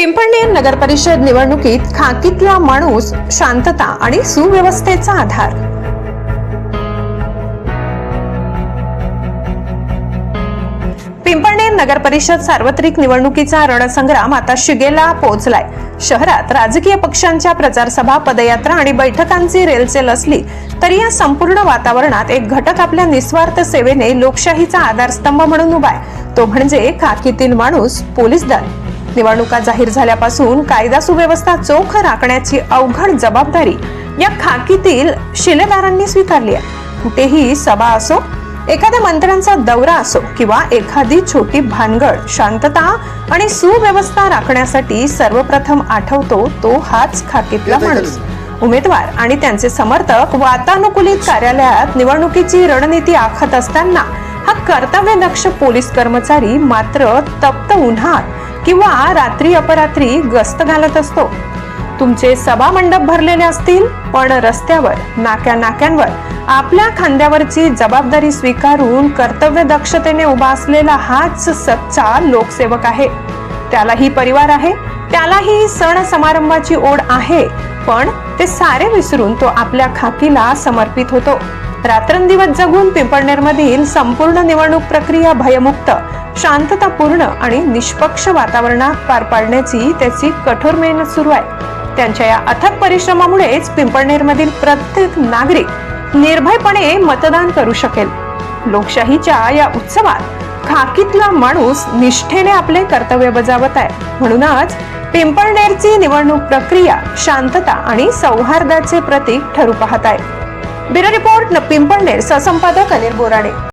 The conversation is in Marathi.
पिंपळनेर नगर परिषद निवडणुकीत खाकीतला माणूस शांतता आणि सुव्यवस्थेचा आधार. पिंपळनेर नगर परिषद सार्वत्रिक निवडणुकीचा रणसंग्राम आता शिगेला पोहोचलाय. शहरात राजकीय पक्षांच्या प्रचारसभा पदयात्रा आणि बैठकांची रेलचेल असली तरी या संपूर्ण वातावरणात एक घटक आपल्या निस्वार्थ सेवेने लोकशाहीचा आधारस्तंभ म्हणून उभा आहे. तो म्हणजे खाकीतील माणूस पोलीस दल. निवडणुका जाहीर झाल्यापासून कायदा सुव्यवस्था चोख राखण्याची अवघड जबाबदारी या खाकीतील शिलेदारांनी स्वीकारली आहे. कुठेही सभा असो एखाद्या मंत्र्यांचा दौरा असो किंवा एखादी छोटी भानगड शांतता आणि सुव्यवस्था राखण्यासाठी सर्वप्रथम आठवतो तो हाच खाकीतला माणूस. उमेदवार आणि त्यांचे समर्थक वातानुकूलित कार्यालयात निवडणुकीची रणनीती आखत असताना हा कर्तव्यदक्ष पोलीस कर्मचारी मात्र तप्त उन्हात किंवा रात्री अपरात्री गस्त घालत असतो. तुमचे सभा मंडप भरलेले असतील पण रस्त्यावर नाक्या नाक्यांवर आपल्या खांद्यावरची जबाबदारी स्वीकारून कर्तव्य दक्षतेने उभा असलेला हाच सच्चा लोकसेवक आहे. त्यालाही परिवार आहे त्यालाही सण समारंभाची ओढ आहे पण ते सारे विसरून तो आपल्या खाकीला समर्पित होतो. रात्रंदिवस जगून पिंपळनेर मधील संपूर्ण निवडणूक प्रक्रिया भयमुक्त शांततापूर्ण आणि निष्पक्ष वातावरणात पार पाडण्याची त्याची कठोर मेहनत सुरू आहे. त्यांच्या या अथक परिश्रमामुळेच पिंपळनेरमधील प्रत्येक नागरिक निर्भयपणे मतदान करू शकेल. लोकशाहीच्या या उत्सवात खाकीतला माणूस निष्ठेने आपले कर्तव्य बजावत आहे. म्हणूनच पिंपळनेरची निवडणूक प्रक्रिया शांतता आणि सौहार्दाचे प्रतीक ठरू पाहत आहे. ब्युरो रिपोर्ट न पिंपळनेर. सहसंपादक अनिल बोराडे.